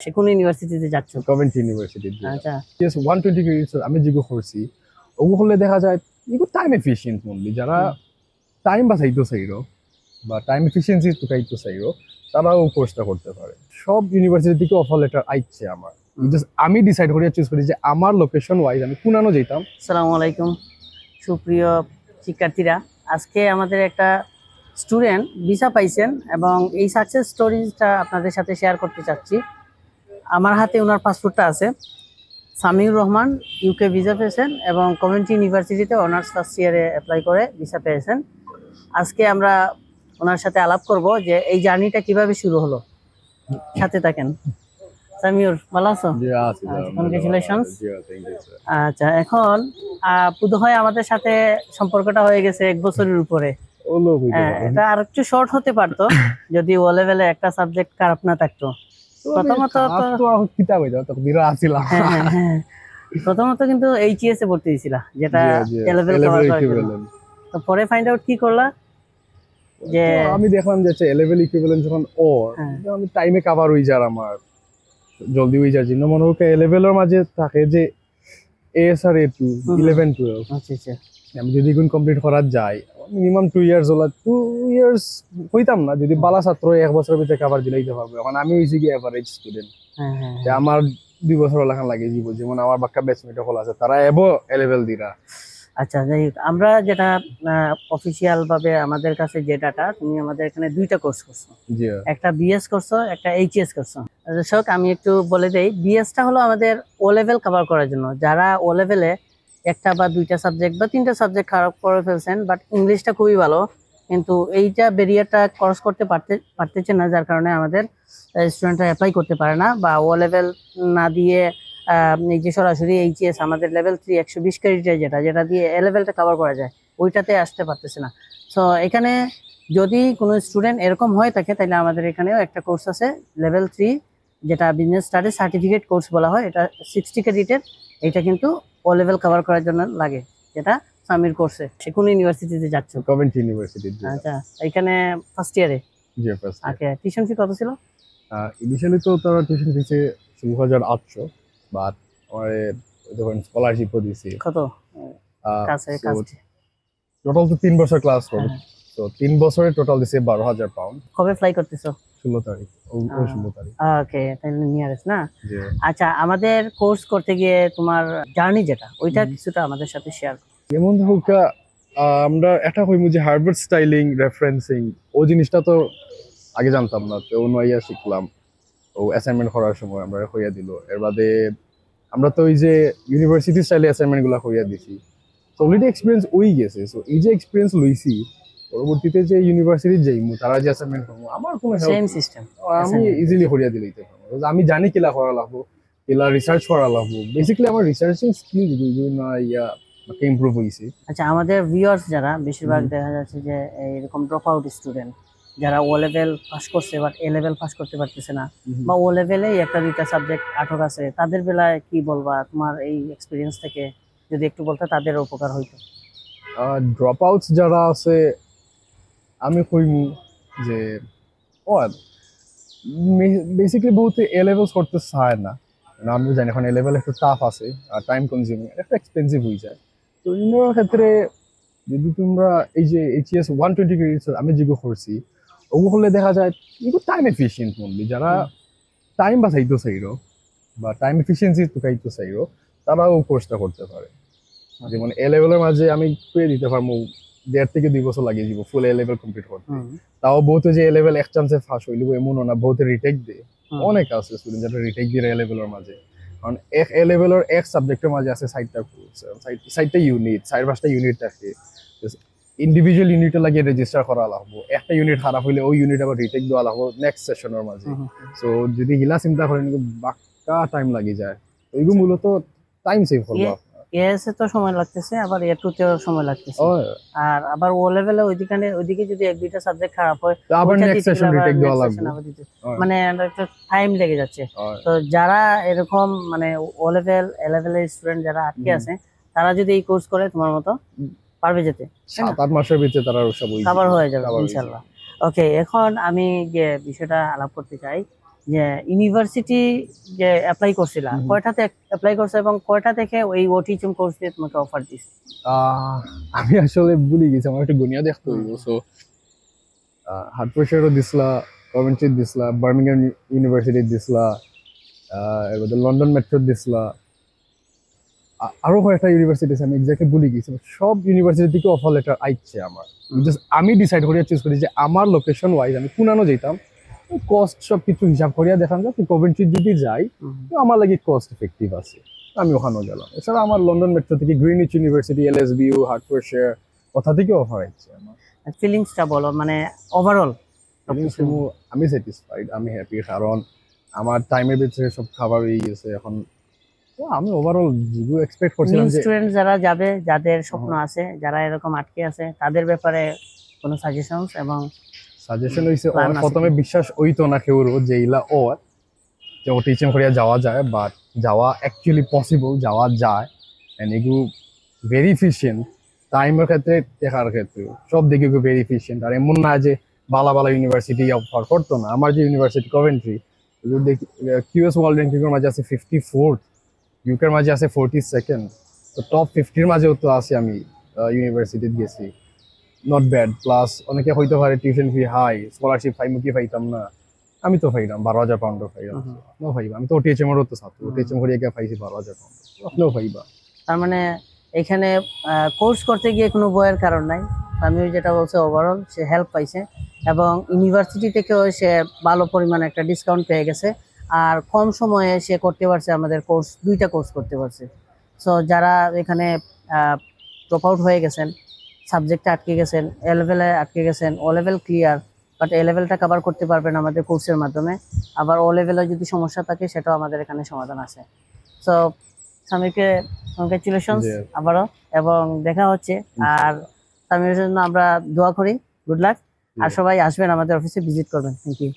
সে কোন ইউনিভার্সিটিতে যাচ্ছ? কমেন্ট্রি ইউনিভার্সিটি আচ্ছা। ওয়ান টোয়েন্টি ক্রেডিটস আমি যেগুলো করছি। ওগুলো হলে দেখা যায় এগুলো টাইম এফিসিয়েন্ট মনলি যারা টাইম বাঁচাইতে চাইরো বা টাইম এফিসিয়েন্সি টুকাইতে চাইরো তারাও কোর্সটা করতে পারে। সব ইউনিভার্সিটি থেকে অফার লেটার আইছে আমার। আমি ডিসাইড করি চুজ করি যে আমার লোকেশন ওয়াইজ আমি কুনানো যেতাম আসসালামু আলাইকুম। সুপ্রিয় শিক্ষার্থীরা আজকে আমাদের একটা স্টুডেন্ট ভিসা পাইছেন এবং এই সাকসেস স্টোরিজটা আপনাদের সাথে শেয়ার করতে চাচ্ছি। আমার হাতে ওনার পাসপোর্টটা আছে। সামিউর রহমান ইউকে ভিসা পেয়েছেন এবং কমিউনিটি ইউনিভার্সিটিতে অনার্স ফার্স্ট ইয়ারে অ্যাপ্লাই করে ভিসা পেয়েছেন। আজকে আমরা ওনার সাথে আলাপ করব যে এই জার্নিটা কীভাবে শুরু হলো। সাথে থাকেন। সামিউর ভালো আছো? আছে আচ্ছা, এখন বোধহয় আমাদের সাথে সম্পর্কটা হয়ে গেছে এক বছরের উপরে। হ্যাঁ, এটা আর একটু শর্ট হতে পারতো যদি ও লেভেলে একটা সাবজেক্ট খারাপ না থাকতো। প্রথমত কিতাব হয়ে যাও তখন বিরা আসিলাম হ্যাঁ, হ্যাঁ, হ্যাঁ। প্রথমত কিন্তু এইচএস এ ভর্তি হয়েছিল যেটা। তো পরে ফাইন্ড আউট কি করলা? যে আমি দেখলাম যে লেভেল ইকুইভ্যালেন্ট যখন ও হ্যাঁ। আমি টাইমে কভার হয়ে যার আমার জলদি হয়ে যার জন্য। মনে হোক লেভেলের মাঝে থাকে যে এস আর এ টু ইলেভেন টুয়েলভ আচ্ছা আচ্ছা। আমি যদি গুণ কমপ্লিট করার যাই মিনিমাম টু ইয়ার্স হলা টু ইয়ার্স হইতাম না যদি বালা ছাত্র এক বছরের ভিতরে কভার দিলেইতে পারবে এখন আমি হয়েছি কি এভারেজ স্টুডেন্ট হ্যাঁ হ্যাঁ হ্যাঁ। আমার দুই বছর লেখান লাগে জীব যেমন আমার বাক্কা ব্যাচমেট হল আছে তারা এব লেভেল দিরা। আচ্ছা যাই হোক আমরা যেটা অফিসিয়াল ভাবে আমাদের কাছে যে ডাটা তুমি আমাদের এখানে দুইটা কোর্স করছ। একটা বিএস করছ একটা এইচএস করছ। দর্শক আমি একটু বলে দেই বিএসটা হলো আমাদের ও লেভেল কভার করার জন্য। যারা ও লেভেলে একটা বা দুইটা সাবজেক্ট বা তিনটা সাবজেক্ট খারাপ করে ফেলছেন বাট ইংলিশটা খুবই ভালো। কিন্তু এইটা ব্যারিয়ারটা ক্রস করতে পারতে, পারতেছে না, যার কারণে আমাদের স্টুডেন্টরা অ্যাপ্লাই করতে পারে না বা ও লেভেল না দিয়ে এই যে সরাসরি এইচএস আমাদের লেভেল থ্রি একশো বিশ ক্রেডিটের যেটা যেটা দিয়ে এ লেভেলটা কভার করা যায়, ওইটাতে আসতে পারতেছে না। সো এখানে যদি কোনো স্টুডেন্ট এরকম হয়ে থাকে, তাহলে আমাদের এখানেও একটা কোর্স আছে লেভেল থ্রি যেটা বিজনেস স্টাডি সার্টিফিকেট কোর্স বলা হয়, এটা সিক্সটি ক্রেডিটের এটা কিন্তু ও লেভেল কভার করার জন্য লাগে যেটা সামির কোর্সে সে কোন ইউনিভার্সিটিতে যাচ্ছ কমেন্ট্রি ইউনিভার্সিটি আচ্ছা এখানে ফার্স্ট ইয়ারে জি ফার্স্ট ওকে টিউশন ফি কত ছিল? ইনিশিয়ালি তো তারা টিউশন ষোলো হাজার আটশো বাট আমার যখন স্কলারশিপও দিছি কত? কাছে কাছে। টোটাল তো তিন বছর ক্লাস করবে। তো তিন বছরে টোটাল দিছে বারো হাজার পাউন্ড কবে ফ্লাই করতেছো? ষোলো তারিখ ও- ওই আহ। ষোলো তারিখ। ওকে তাহলে নিয়ারেস্ট না? আচ্ছা আমাদের কোর্স করতে গিয়ে তোমার জার্নি যেটা ওইটা কিছুটা আমাদের সাথে শেয়ার যেমন হোক আমরা এটা হইমু যে হার্ভার্ড স্টাইলিং রেফারেন্সিং ও জিনিসটা তো আগে জানতাম না তো নয়া শিখলাম। ও অ্যাসাইনমেন্ট করার সময় আমরা হইয়া দিল। এর বাদে আমরা তো ওই যে ইউনিভার্সিটি স্টাইলে হইয়া দিছি। তো অলরেডি এক্সপিরিয়েন্স ওই গেছে। সো এই যে এক্সপিরিয়েন্স লইছি পরবর্তীতে যে ইউনিভার্সিটি যাইমু তারা যে অ্যাসাইনমেন্ট করব আমার কোনো সেম সিস্টেম আমি। ইজিলি হরিয়া দিলেইতে পারব আমি জানি কিলা করা লাগবো কিলা রিসার্চ করা লাগবো। বেসিক্যালি আমার রিসার্চিং স্কিল বিভিন্ন ইয়া ইমপ্রুভ হইছে। আচ্ছা আমাদের ভিউয়ার্স যারা বেশিরভাগ দেখা যাচ্ছে যে এরকম ড্রপ আউট স্টুডেন্ট যারা ও লেভেল পাস করছে বাট এ লেভেল পাস করতে পারতেছে না বা ও লেভেলেই একটা দুইটা সাবজেক্ট আটক আছে তাদের বেলায় কি বলবা? তোমার এই এক্সপিরিয়েন্স থেকে যদি একটু বলতে তাদের উপকার হইতো। ড্রপ আউটস যারা আছে আমি কইমু যে, ও বেসিক্যালি বহুত এ লেভেলস করতে চায় না। কারণ আমি জানি, এখন এ লেভেল একটু টাফ আছে, আর টাইম কনজিউমিং একটু এক্সপেন্সিভ হয়ে যায়। তো ইউনিভার ক্ষেত্রে যদি তোমরা এই যে এইচএস ওয়ান টোয়েন্টি ক্রেডিটস আমি যেগুলো করছি, ওগুলো হলে দেখা যায় এগুলো টাইম এফিসিয়েন্ট মনলি যারা টাইম বাঁচাইতে চাইরো বা টাইম এফিসিয়েন্সি টুকাইতে চাইরো, তারাও কোর্সটা করতে পারে। যেমন এ লেভেলের মাঝে আমি পেয়ে দিতে পারব দেড় থেকে দুই বছর লাগিয়ে দিব ফুল এ লেভেল কমপ্লিট করতে। তাও বহুত যে এ লেভেল এক চান্সে ফাঁস হইল এমনও না বহুত রিটেক দেয়। অনেক আছে স্টুডেন্ট যারা রিটেক দিয়ে এ লেভেলের মাঝে। কারণ এক এ লেভেলের এক সাবজেক্টের মাঝে আছে সাইডটা সাইডটা ইউনিট চার পাঁচটা ইউনিট থাকে। ইন্ডিভিজুয়াল ইউনিটে লাগিয়ে রেজিস্টার করা লাগবো। একটা ইউনিট খারাপ হইলে ওই ইউনিট আবার রিটেক দেওয়া লাগবো নেক্সট সেশনের মাঝে। সো যদি হিলা চিন্তা করেন বাক্কা টাইম লাগি যায়। তো এগুলো মূলত টাইম সেভ করব। ইয়ে- এএস এ তো সময় লাগতেছে আবার এ টু তেও সময় লাগতেছে। আর আবার ও লেভেলে ওইদিকে ওইদিকে যদি এক দুইটা সাবজেক্ট খারাপ হয় আবার নেক্সট সেশন রিটেক দেওয়া লাগবে। মানে একটা টাইম লেগে যাচ্ছে। তো যারা এরকম মানে ও লেভেল এ লেভেলের স্টুডেন্ট যারা আটকে আছে তারা যদি এই কোর্স করে তোমার মতো পারবে যেতে সাত আট মাসের ভিতরে তারা সব কাভার হয়ে যাবে ইনশাল্লাহ। ওকে এখন আমি যে বিষয়টা আলাপ করতে চাই। যে ইউনিভার্সিটি যে অ্যাপ্লাই করছিলা কয়টাতে অ্যাপ্লাই করছ এবং কয়টা থেকে ওই ও টিচিং কোর্স দিয়ে তোমাকে অফার দিছে? আমি আসলে ভুলে গেছি আমার একটু গুনিয়া দেখতে হইব সো হার্টফোর্ডশায়ারও দিছিলা কভেন্ট্রি দিছিলা বার্মিংহাম ইউনিভার্সিটি দিছিলা এবার লন্ডন মেট্রো দিছিলা। আরও কয়েকটা ইউনিভার্সিটি আছে আমি এক্স্যাক্টলি ভুলে গেছি সব ইউনিভার্সিটি থেকে অফার লেটার আইছে আমার। জাস্ট আমি ডিসাইড করিয়া চুজ করি যে আমার লোকেশন ওয়াইজ আমি পুনানো যেতাম কস্ট সব কিছু হিসাব করিয়া দেখাম যে কভেন্ট্রি যদি যাই তো আমার লাগে কস্ট এফেক্টিভ আছে। আমি ওখানেও গেলাম। এছাড়া আমার লন্ডন মেট্রো থেকে Greenwich University L S B U Hertfordshire কোথা থেকে অফার হচ্ছে আমার। ফিলিংসটা বলো মানে ওভারঅল আমি স্যাটিসফাইড আমি হ্যাপি কারণ আমার টাইমের ভিতরে সব খাবার হয়ে গেছে এখন। আমি ওভারঅল যেগুলো এক্সপেক্ট করছিলাম যে স্টুডেন্ট যারা যাবে যাদের স্বপ্ন আছে যারা এরকম আটকে আছে তাদের ব্যাপারে কোনো সাজেশনস এবং সাজেশন হইছে ওর প্রথমে বিশ্বাস হইতো না কেউ যে ইলা ও যে ও টিচিং করিয়া যাওয়া যায় বাট যাওয়া অ্যাকচুয়ালি পসিবল যাওয়া যায় এন্ড এগুলো ভেরি ইফিসিয়েন্ট টাইমের ক্ষেত্রে দেখার ক্ষেত্রে সব দিকে ভেরি ইফিসিয়েন্ট আর এমন না যে বালা বালা ইউনিভার্সিটি অফার করতো না। আমার যে ইউনিভার্সিটি কভেন্ট্রি দেখি কিউএস ওয়ার্ল্ড র্যাঙ্কিংয়ের মাঝে আছে ফিফটি ফোর্থ ইউকের মাঝে আছে ফোরটি সেকেন্ড তো টপ ফিফটির মাঝেও তো আছি আমি ইউনিভার্সিটিতে গেছি। নট ব্যাড প্লাস অনেকে হইতে পারে টিউশন ফি হাই স্কলারশিপ পাই মুখে পাইতাম না? আমি তো পাইলাম বারো হাজার পাউন্ডও পাইলাম হুম। আপনিও পাইবা আমি তো টিএচএম এরও তো ছাত্র। হুম। টিএচএম করিয়া গিয়ে পাইছি বারো হাজার পাউন্ড আপনিও পাইবা। তার মানে এখানে কোর্স করতে গিয়ে কোনো বইয়ের কারণ নাই। আমি যেটা বলছে ওভারঅল সে হেল্প পাইছে। এবং ইউনিভার্সিটি থেকেও সে ভালো পরিমাণে একটা ডিসকাউন্ট পেয়ে গেছে। আর কম সময়ে সে করতে পারছে আমাদের কোর্স দুইটা কোর্স করতে পারছে। সো যারা এখানে ড্রপ আউট হয়ে গেছেন সাবজেক্টে আটকে গেছেন এ লেভেলে আটকে গেছেন O level clear but A লেভেলটা কভার করতে পারবেন আমাদের কোর্সের মাধ্যমে। আবার ও লেভেলে যদি সমস্যা থাকে সেটাও আমাদের এখানে সমাধান আছে। সো স্বামীকে কংগ্রেচুলেশনস আবারও এবং দেখা হচ্ছে। আর স্বামীর জন্য আমরা দোয়া করি। গুড লাক আর সবাই আসবেন আমাদের অফিসে ভিজিট করবেন। Thank you